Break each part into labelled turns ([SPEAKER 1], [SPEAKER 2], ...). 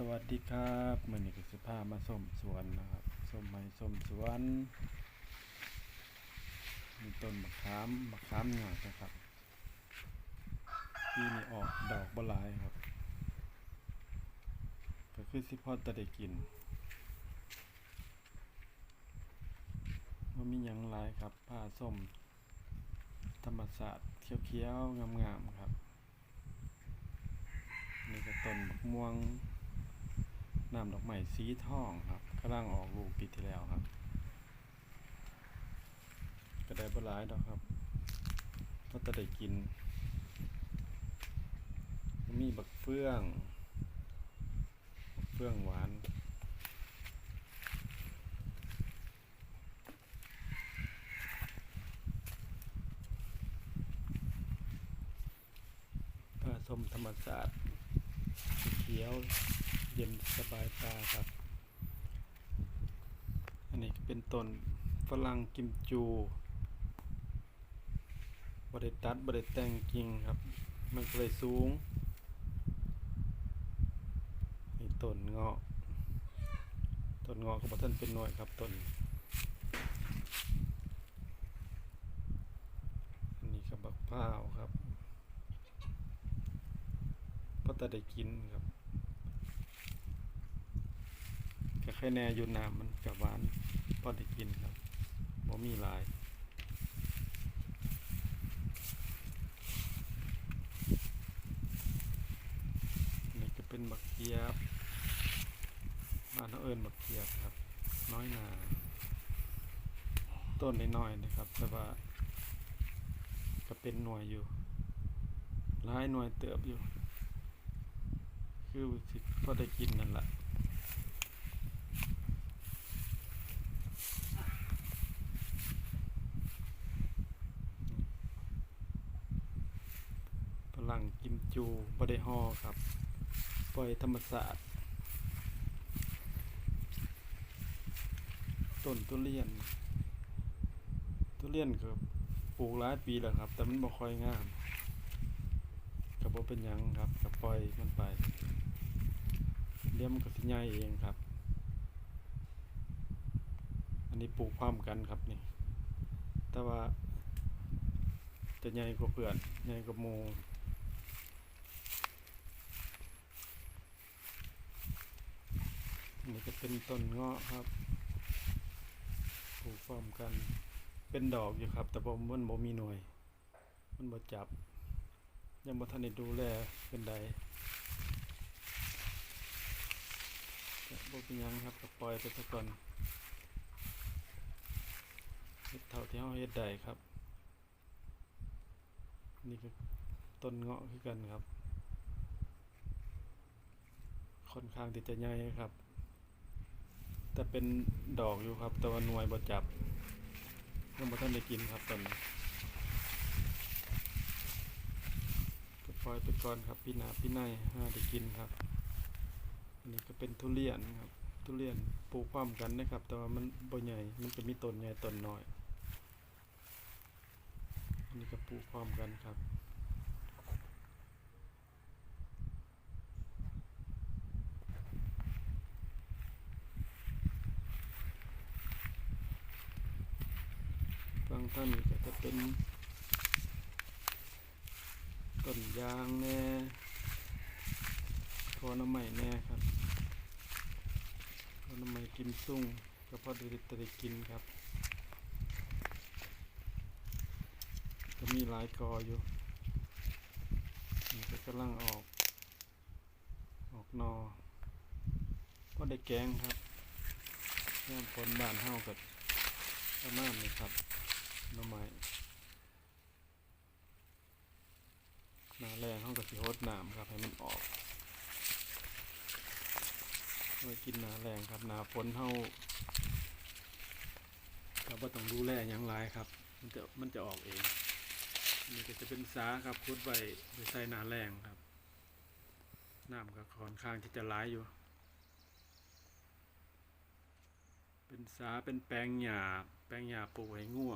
[SPEAKER 1] สวัสดีครับมื่อนี้ก็สิพามาส้มสวนนะครับส้มไม้ส้มสวนมีต้นมะขามมะขามหงากนะครับปีนี้ออกดอกบหลายครับ ก็คือสิพอจะได้กินว่ามีหยังหลายครับผ้าส้ม ธรรมศาสตร์เขียวๆงามๆครับนี่ก็ต้นมะม่วง น้ำดอกไม้สีทองครับกำลังออกลูกปีที่แล้วครับก็ได้บหลายดอกครับก็จะได้กิน มีบักเฟื่องบักเฟื่องหวานผสมธรรมศาสตร์เขียว เย็นสบายตาครับ อันนี้ก็เป็นต้นฝรั่งกิมจูบริตัดบริแต่งกิ่งครับ มันเลยสูงนี่ต้นเงาะต้นเงาะก็บ่ทันเป็นหน่วยครับต้นอันนี้ก็บักพ้าวครับพอต่ได้กินครับก็แค่แน่อยู่น้ำมันกับหวานพอได้กินครับบ่มีหลายนี่ก็เป็นบักเกียบบ้านเราเอิญบักเกียบครับ น้อยหนาต้นน้อยๆนะครับ แต่ว่าก็เป็นหน่วยอยู่หลายหน่วยเติบอยู่ คือสิพอได้กินนั่นแหละ พลังกิมจูบได้ห่อครับ ปล่อยธรรมศาสตร์ต้นทุเรียน ทุเรียนก็ปลูกหลายปีแล้วครับ แต่มันบ่ค่อยงามก็บ่เป็นหยังครับก็ปล่อยมันไปเดี๋ยวมันก็สิใหญ่เองครับ อันนี้ปลูกพร้อมกันครับนี่ แต่ว่าจะใหญ่กว่าเพื่อนใหญ่กว่าหมู นนี้ก็เป็นต้นเงาะครับปลูกพร้อมกัน เป็นดอกอยู่ครับ แต่บ่มันบ่มีหน่วย มันบ่จับ ยังบ่ทันได้ดูแลเป็นใดก็บ่เป็นยังครับก็ปล่อยไปซะก่อนเฮ็ดเท่าที่เฮาเฮ็ดได้ครับ นี่ก็ต้นเงาะคือกันครับ ค่อนข้างที่จะใหญ่ครับ แต่เป็นดอกอยู่ครับ แต่ว่าหน่วยบ่จับยังบ่ทันได้กินครับตอนนี้ก็ปล่อยไปก่อนครับพี่นาพี่ในหาได้กินครับ อันนี้ก็เป็นทุเรียนครับ ทุเรียนปลูกพร้อมกันนะครับ แต่ว่ามันบ่ใหญ่ มันจะมีต้นใหญ่ต้นน้อย อันนี้ก็ปลูกพร้อมกันครับ บางท่านก็จะเป็นต้นยางแน่พอน้ำใหม่แน่ครับพอน้ำใหม่กิมซุ่งก็พอได้จะได้กินครับ ก็มีหลายกออยู่นี่ก็กำลังออก ออกนอก็ได้แกงครับย่ามผลบ้านเฮากับประมาณนี้ครับหน้ำไม้หนาแรงเฮากับ สิโฮดน้ำครับให้มันออกไว้กินหนาแรงครับหนาฝนเฮาเราบ่ต้องดูแลหยังหลายครับ มันจะมันจะออกเองนี่ก็จะเป็นสาครับคุดไว้ไว้ใส่หนาแรงครับน้ำก็ค่อนข้างที่จะร้ายอยู่ เป็นสาเป็นแปลงหญ้าแปลงหญ้าปลูกให้งัว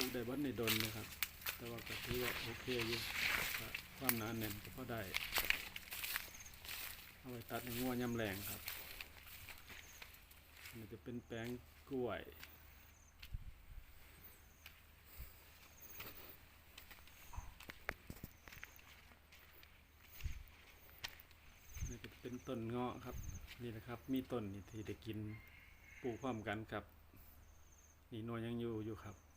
[SPEAKER 1] ลูกได้บัดในดนนะครับ แต่ว่าก็ถือว่าโอเคอยู่ความหนาแน่นก็พอได้เอาไว้ตัดในงัวยำแรงครับมันจะเป็นแป้งกล้วยนี่ก็เป็นต้นเงาะครับนี่นะครับ มีต้นที่ได้กินปลูกพร้อมกันครับ นี่นวยยังอยู่อยู่ครับ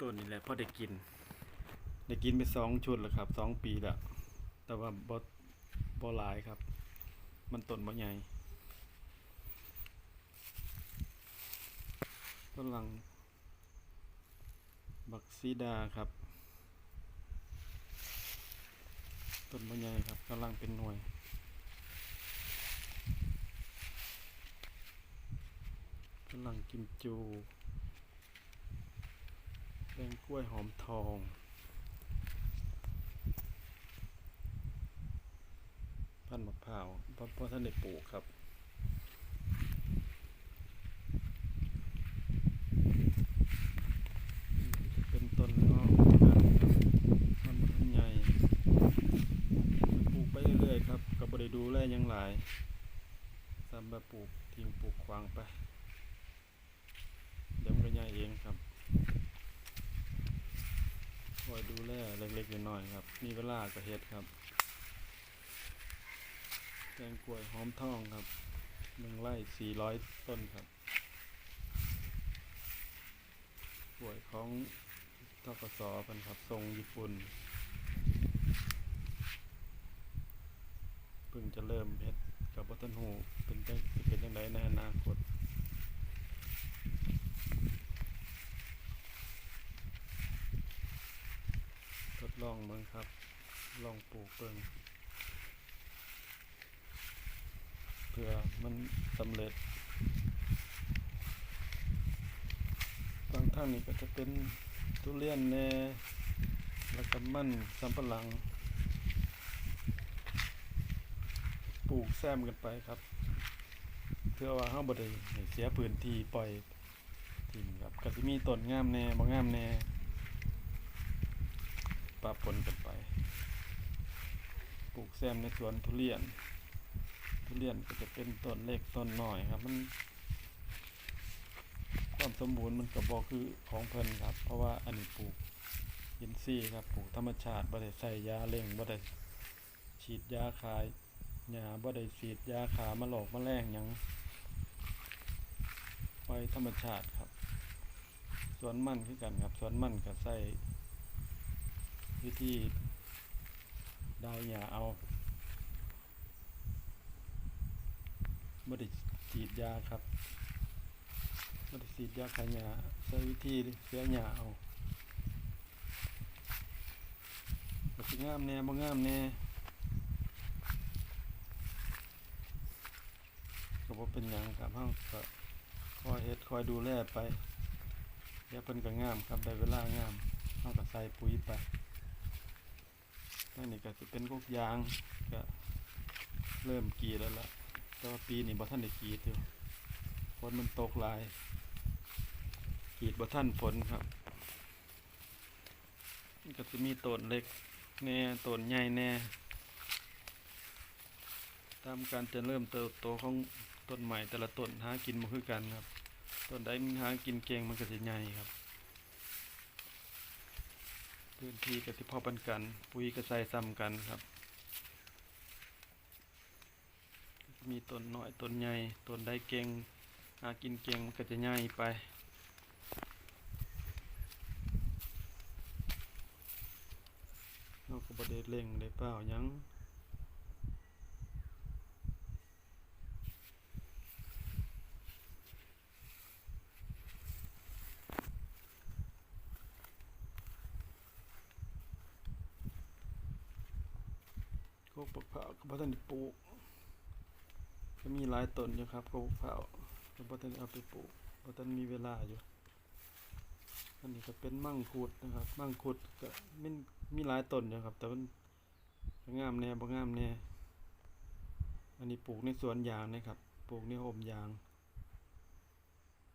[SPEAKER 1] ต้นนี่แหละพอได้กิน ได้กินไปสองชุดแล้วครับสองปีแล้วแต่ว่าบ่บ่หลายครับ มันต้นบ่ใหญ่ฝรั่งบักซีดาครับ ต้นบ่ใหญ่ครับกำลังเป็นหน่วยฝรั่งกิมจู แดงกล้วยหอมทอง พันมะพร้าวเพราะท่านได้ปลูกครับเป็นต้นงอกเหมือนกันมันใหญ่ปลูกไปเรื่อยๆครับก็บ่ได้ดูแลหยังหลายสำหรับปลูกทิ้งปลูกขวางไป เดี๋ยวมันก็ใหญ่เองครับ อยดูแลเล็กๆน้อยๆครับ มีเวลาก็เฮ็ดครับแตงกล้วยหอมทองครับหนึ่งไร่สี่ร้อยต้นครับกล้วยของทกสกันครับทรงญี่ปุ่นเพิ่งจะเริ่มเฮ็ดกับวัฒนหูเป็นจังสิเป็นยังไงในอนาคต ลองเบิ่งครับ ลองปลูกเบิ่งเพื่อมันสำเร็จบางท่านนี่ก็จะเป็นทุเรียนแน่แล้วก็มันสำปะหลัง ปลูกแซมกันไปครับ เพื่อว่าเฮาบ่ได้เสียพื้นที่ปล่อยทิ้งครับก็สิมีต้นงามแน่บ่งามแน่ ปะปนกันไป ปลูกแซมในสวนทุเรียน ทุเรียนก็จะเป็นต้นเล็กต้นน้อยครับ มัน ความสมบูรณ์มันก็บ่คือของเพลินครับ เพราะว่าอันนี้ปลูกอินทรีย์ครับปลูกธรรมชาติบ่ได้ใส่ยาเร่งบ่ได้ฉีดยาขายหญ้าบ่ได้ฉีดยาขามาหลอกแมลงยังปล่อยธรรมชาติครับ สวนมันคือกันครับ สวนมันก็ใส่ วิธีไดาวหยาเอาไม่ได้ฉีดยาครับไม่ได้ฉีดยาขายหยาใช้วิธีเสียหยาเอาก็สิงามแน่บ่งามแน่ก็บ่เป็นหยังครับเฮาก็คอยเฮ็ดคอยดูแลไปเดี๋ยวเพิ่นก็งามครับได้เวลางามเฮาก็ใส่ปุ๋ยไป นั่นนี่ก็จะเป็นพวกยางก็เริ่มกีดแล้วล่ะแต่ว่าปีนี้บ่ท่านได้กีดอยู่ฝนมันตกหลาย กีดบ่ท่านฝนครับก็จะมีต้นเล็กแน่ต้นใหญ่แน่ ตามการจะเริ่มเติบโตของต้นใหม่แต่ละต้นหากินบ่คือกันครับ ต้นใดมันหากินเก่งมันก็จะใหญ่ครับ พื้นที่ก็สิพอปันกัน ปุ๋ยกระใสซ้ำกันครับ มีต้นน้อยต้นใหญ่ต้นได้เก่งหากินเก่งก็จะใหญ่ไปเราก็บ่ได้เร่งได้เปล่ายัง กปักเผาก็บ่ทันได้ปลูกก็มีหลายต้นอยู่ครับกปักเผาก็บ่ทันได้เอาไปปลูกบ่ทันมีเวลาอยู่อันนี้ก็เป็นมั่งคุดนะครับมั่งคุดก็มันมีหลายต้นอยู่ครับ แต่มันงามแน่บ่งามแน่อันนี้ปลูกในสวนยางนะครับ ปลูกในโฮมยาง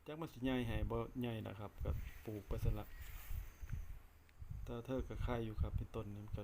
[SPEAKER 1] จักมันสิใหญ่ให้บ่ใหญ่นะครับก็ปลูกไปซั่นละแต่เธอกับใครอยู่ครับเป็นต้นนี่มันก็